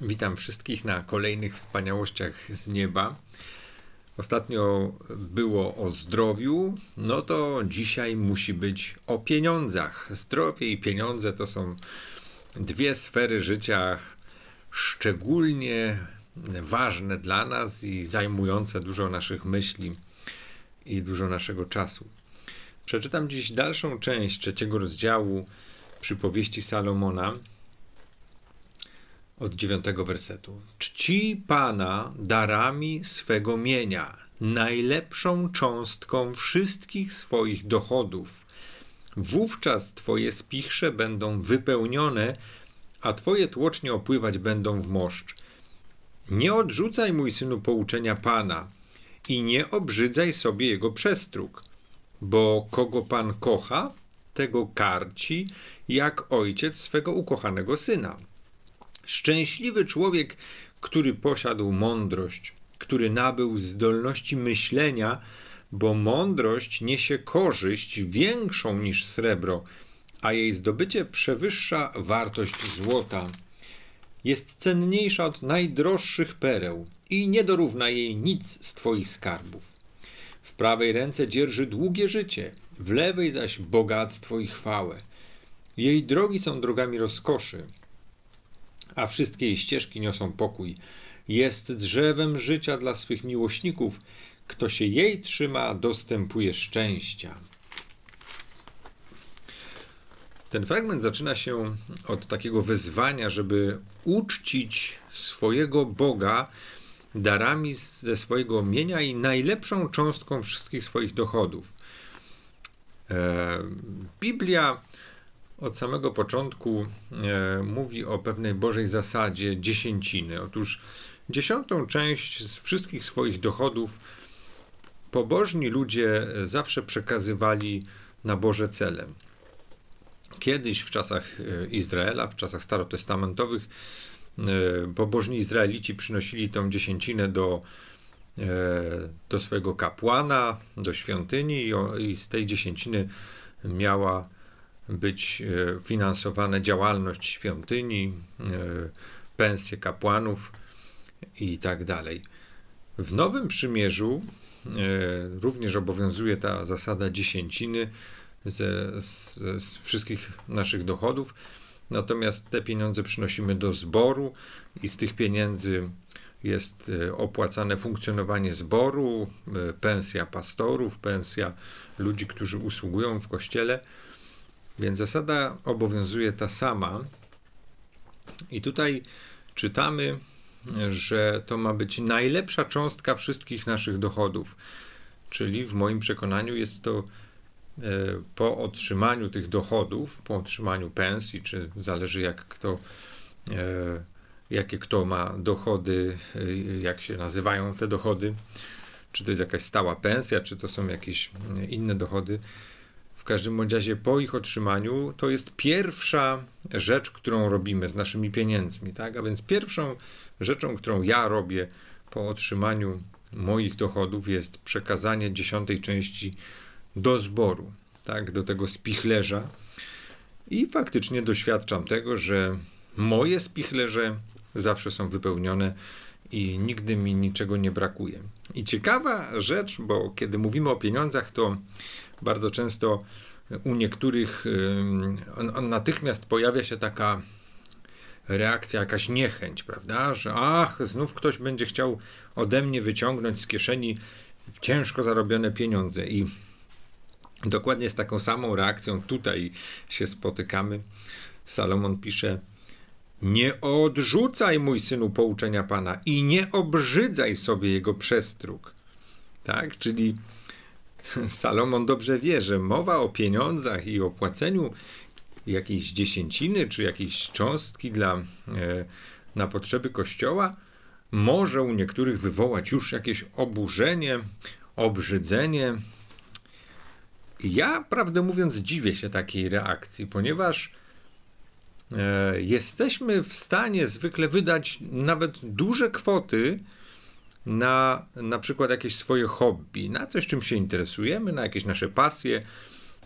Witam wszystkich na kolejnych wspaniałościach z nieba. Ostatnio było o zdrowiu, no to dzisiaj musi być o pieniądzach. Zdrowie i pieniądze to są dwie sfery życia szczególnie ważne dla nas i zajmujące dużo naszych myśli i dużo naszego czasu. Przeczytam dziś dalszą część trzeciego rozdziału przypowieści Salomona od dziewiątego wersetu. Czci Pana darami swego mienia, najlepszą cząstką wszystkich swoich dochodów. Wówczas Twoje spichrze będą wypełnione, a Twoje tłocznie opływać będą w moszcz. Nie odrzucaj, mój synu, pouczenia Pana i nie obrzydzaj sobie jego przestróg, bo kogo Pan kocha, tego karci, jak ojciec swego ukochanego syna. Szczęśliwy człowiek, który posiadł mądrość, który nabył zdolności myślenia, bo mądrość niesie korzyść większą niż srebro, a jej zdobycie przewyższa wartość złota. Jest cenniejsza od najdroższych pereł i nie dorówna jej nic z Twoich skarbów. W prawej ręce dzierży długie życie, w lewej zaś bogactwo i chwałę. Jej drogi są drogami rozkoszy, a wszystkie jej ścieżki niosą pokój. Jest drzewem życia dla swych miłośników. Kto się jej trzyma, dostępuje szczęścia. Ten fragment zaczyna się od takiego wezwania, żeby uczcić swojego Boga darami ze swojego mienia i najlepszą cząstką wszystkich swoich dochodów. E, Biblia od samego początku e, mówi o pewnej Bożej zasadzie dziesięciny. Otóż dziesiątą część z wszystkich swoich dochodów pobożni ludzie zawsze przekazywali na Boże cele. Kiedyś w czasach e, Izraela, w czasach starotestamentowych, e, pobożni Izraelici przynosili tą dziesięcinę do, do swojego kapłana, do świątyni i z tej dziesięciny miała być e, finansowane działalność świątyni, e, pensje kapłanów i tak dalej. W Nowym Przymierzu e, również obowiązuje ta zasada dziesięciny ze, z, z wszystkich naszych dochodów, natomiast te pieniądze przynosimy do zboru i z tych pieniędzy jest opłacane funkcjonowanie zboru, pensja pastorów, pensja ludzi, którzy usługują w kościele. Więc zasada obowiązuje ta sama. I tutaj czytamy, że to ma być najlepsza cząstka wszystkich naszych dochodów. Czyli w moim przekonaniu jest to e, po otrzymaniu tych dochodów, po otrzymaniu pensji, czy zależy jak kto, e, jakie kto ma dochody, e, jak się nazywają te dochody, czy to jest jakaś stała pensja, czy to są jakieś inne dochody, każdym bądź razie po ich otrzymaniu to jest pierwsza rzecz, którą robimy z naszymi pieniędzmi, tak? A więc pierwszą rzeczą, którą ja robię po otrzymaniu moich dochodów jest przekazanie dziesiątej części do zboru, tak? Do tego spichlerza. I faktycznie doświadczam tego, że moje spichlerze zawsze są wypełnione i nigdy mi niczego nie brakuje. I ciekawa rzecz, bo kiedy mówimy o pieniądzach, to bardzo często u niektórych natychmiast pojawia się taka reakcja, jakaś niechęć, prawda? Że ach, znów ktoś będzie chciał ode mnie wyciągnąć z kieszeni ciężko zarobione pieniądze. I dokładnie z taką samą reakcją tutaj się spotykamy. Salomon pisze: Nie odrzucaj, mój synu, pouczenia Pana i nie obrzydzaj sobie jego przestróg. Tak? Czyli Salomon dobrze wie, że mowa o pieniądzach i o płaceniu jakiejś dziesięciny czy jakiejś cząstki dla, e, na potrzeby kościoła może u niektórych wywołać już jakieś oburzenie, obrzydzenie. Ja, prawdę mówiąc, dziwię się takiej reakcji, ponieważ jesteśmy w stanie zwykle wydać nawet duże kwoty na na przykład jakieś swoje hobby, na coś, czym się interesujemy, na jakieś nasze pasje.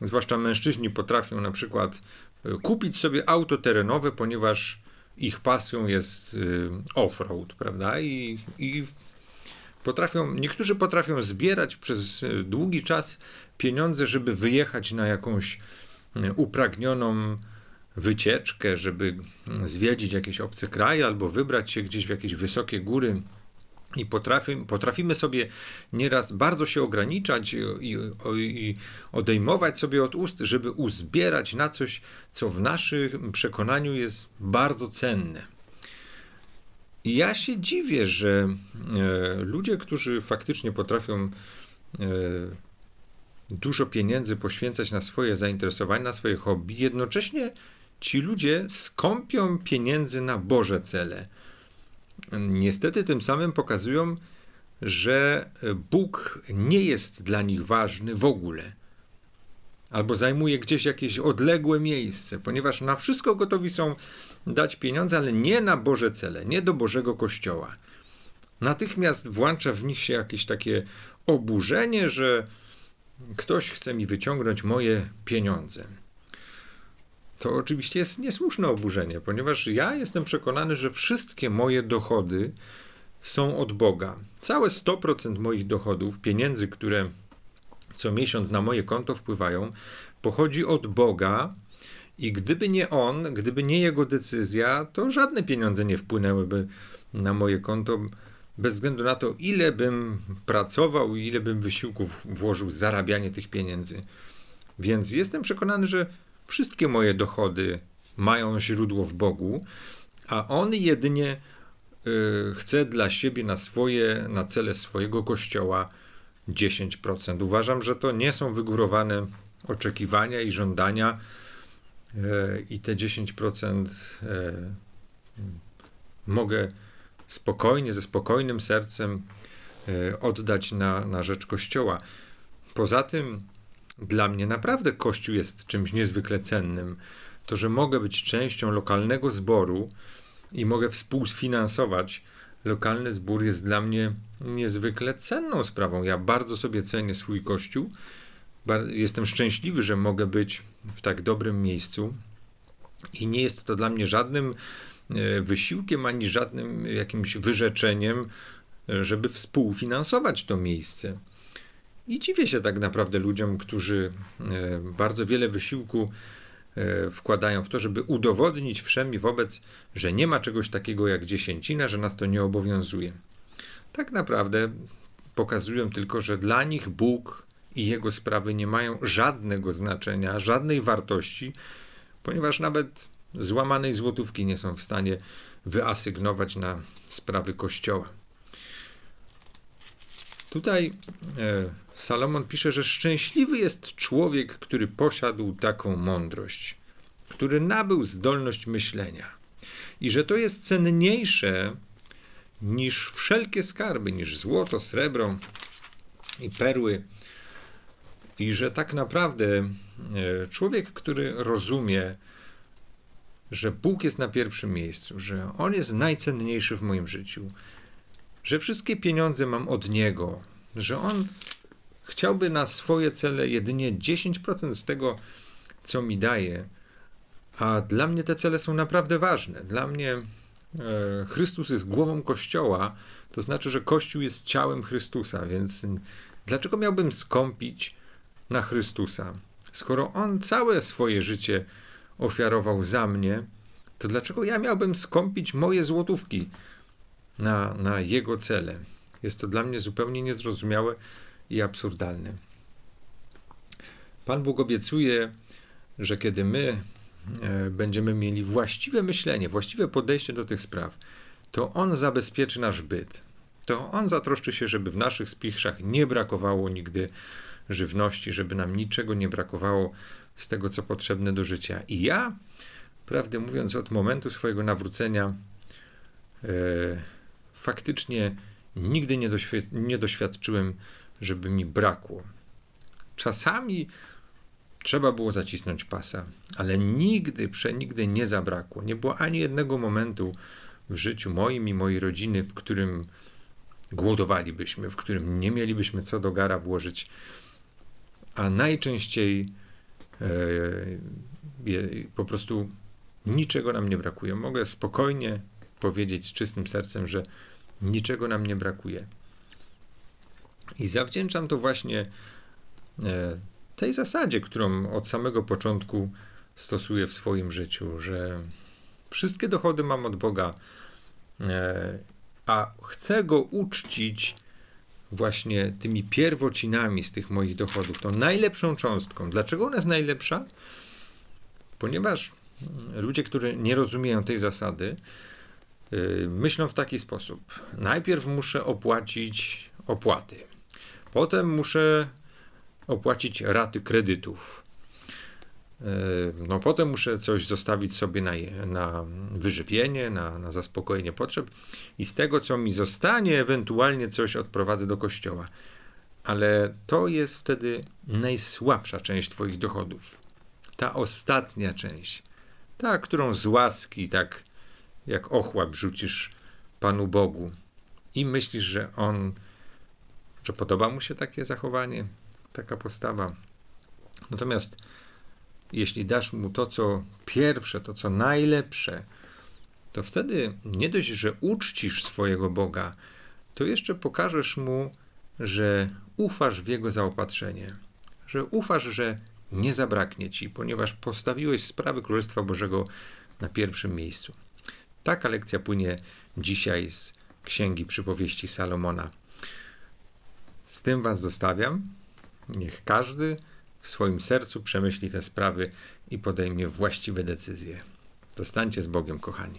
Zwłaszcza mężczyźni potrafią na przykład e, kupić sobie auto terenowe, ponieważ ich pasją jest y, offroad, prawda? I, i potrafią, niektórzy potrafią zbierać przez długi czas pieniądze, żeby wyjechać na jakąś upragnioną wycieczkę, żeby zwiedzić jakieś obce kraje albo wybrać się gdzieś w jakieś wysokie góry. I potrafi, potrafimy sobie nieraz bardzo się ograniczać i, i, odejmować sobie od ust, żeby uzbierać na coś, co w naszym przekonaniu jest bardzo cenne. I ja się dziwię, że e, ludzie, którzy faktycznie potrafią e, dużo pieniędzy poświęcać na swoje zainteresowania, na swoje hobby, jednocześnie ci ludzie skąpią pieniędzy na Boże cele. Niestety tym samym pokazują, że Bóg nie jest dla nich ważny w ogóle. Albo zajmuje gdzieś jakieś odległe miejsce, ponieważ na wszystko gotowi są dać pieniądze, ale nie na Boże cele, nie do Bożego Kościoła. Natychmiast włącza w nich się jakieś takie oburzenie, że ktoś chce mi wyciągnąć moje pieniądze to oczywiście jest niesłuszne oburzenie, ponieważ ja jestem przekonany, że wszystkie moje dochody są od Boga. Całe 100% moich dochodów, pieniędzy, które co miesiąc na moje konto wpływają, pochodzi od Boga. I gdyby nie on, gdyby nie jego decyzja, to żadne pieniądze nie wpłynęłyby na moje konto, bez względu na to, ile bym pracował i ile bym wysiłków włożył w zarabianie tych pieniędzy. Więc jestem przekonany, że Wszystkie moje dochody mają źródło w Bogu, a On jedynie y, chce dla siebie na swoje, na cele swojego kościoła 10%. Uważam, że to nie są wygórowane oczekiwania i żądania y, i te 10% y, mogę spokojnie, ze spokojnym sercem oddać na, na rzecz Kościoła. Poza tym dla mnie naprawdę Kościół jest czymś niezwykle cennym. To, że mogę być częścią lokalnego zboru i mogę współfinansować lokalny zbór, jest dla mnie niezwykle cenną sprawą. Ja bardzo sobie cenię swój Kościół. Jestem szczęśliwy, że mogę być w tak dobrym miejscu i nie jest to dla mnie żadnym e, wysiłkiem ani żadnym jakimś wyrzeczeniem, e, żeby współfinansować to miejsce. I dziwię się tak naprawdę ludziom, którzy e, bardzo wiele wysiłku e, wkładają w to, żeby udowodnić wszemi wobec, że nie ma czegoś takiego jak dziesięcina, że nas to nie obowiązuje. Tak naprawdę pokazują tylko, że dla nich Bóg i jego sprawy nie mają żadnego znaczenia, żadnej wartości, ponieważ nawet złamanej złotówki nie są w stanie wyasygnować na sprawy Kościoła. Tutaj e, Salomon pisze, że szczęśliwy jest człowiek, który posiadł taką mądrość, który nabył zdolność myślenia i że to jest cenniejsze niż wszelkie skarby, niż złoto, srebro i perły. I że tak naprawdę e, człowiek, który rozumie, że Bóg jest na pierwszym miejscu, że On jest najcenniejszy w moim życiu, że wszystkie pieniądze mam od Niego, że On chciałby na swoje cele jedynie 10% z tego, co mi daje, a dla mnie te cele są naprawdę ważne. Dla mnie e, Chrystus jest głową Kościoła, to znaczy, że Kościół jest ciałem Chrystusa, więc dlaczego miałbym skąpić na Chrystusa? Skoro On całe swoje życie ofiarował za mnie, to dlaczego ja miałbym skąpić moje złotówki na, na Jego cele? Jest to dla mnie zupełnie niezrozumiałe i absurdalne. Pan Bóg obiecuje, że kiedy my e, będziemy mieli właściwe myślenie, właściwe podejście do tych spraw, to On zabezpieczy nasz byt. To On zatroszczy się, żeby w naszych spichrzach nie brakowało nigdy żywności, żeby nam niczego nie brakowało z tego, co potrzebne do życia. I ja, prawdę mówiąc, od momentu swojego nawrócenia, e, faktycznie Nigdy nie, doświ- nie doświadczyłem, żeby mi brakło. Czasami trzeba było zacisnąć pasa, ale nigdy, przenigdy nie zabrakło. Nie było ani jednego momentu w życiu moim i mojej rodziny, w którym głodowalibyśmy, w którym nie mielibyśmy co do gara włożyć, a najczęściej e, po prostu niczego nam nie brakuje. Mogę spokojnie powiedzieć z czystym sercem, że niczego nam nie brakuje. I zawdzięczam to właśnie e, tej zasadzie, którą od samego początku stosuję w swoim życiu, że wszystkie dochody mam od Boga, e, a chcę go uczcić właśnie tymi pierwocinami z tych moich dochodów, tą najlepszą cząstką. Dlaczego ona jest najlepsza? Ponieważ ludzie, którzy nie rozumieją tej zasady, myślą w taki sposób. Najpierw muszę opłacić opłaty, potem muszę opłacić raty kredytów. Yy, no, potem muszę coś zostawić sobie na, na wyżywienie, na, na zaspokojenie potrzeb, i z tego, co mi zostanie, ewentualnie coś odprowadzę do kościoła. Ale to jest wtedy najsłabsza część Twoich dochodów. Ta ostatnia część. Ta, którą z łaski, tak jak ochłap rzucisz Panu Bogu i myślisz, że On, że podoba mu się takie zachowanie, taka postawa. Natomiast jeśli dasz mu to, co pierwsze, to, co najlepsze, to wtedy nie dość, że uczcisz swojego Boga, to jeszcze pokażesz mu, że ufasz w jego zaopatrzenie, że ufasz, że nie zabraknie ci, ponieważ postawiłeś sprawy Królestwa Bożego na pierwszym miejscu. Taka lekcja płynie dzisiaj z Księgi Przypowieści Salomona. Z tym Was zostawiam. Niech każdy w swoim sercu przemyśli te sprawy i podejmie właściwe decyzje. Zostańcie z Bogiem, kochani.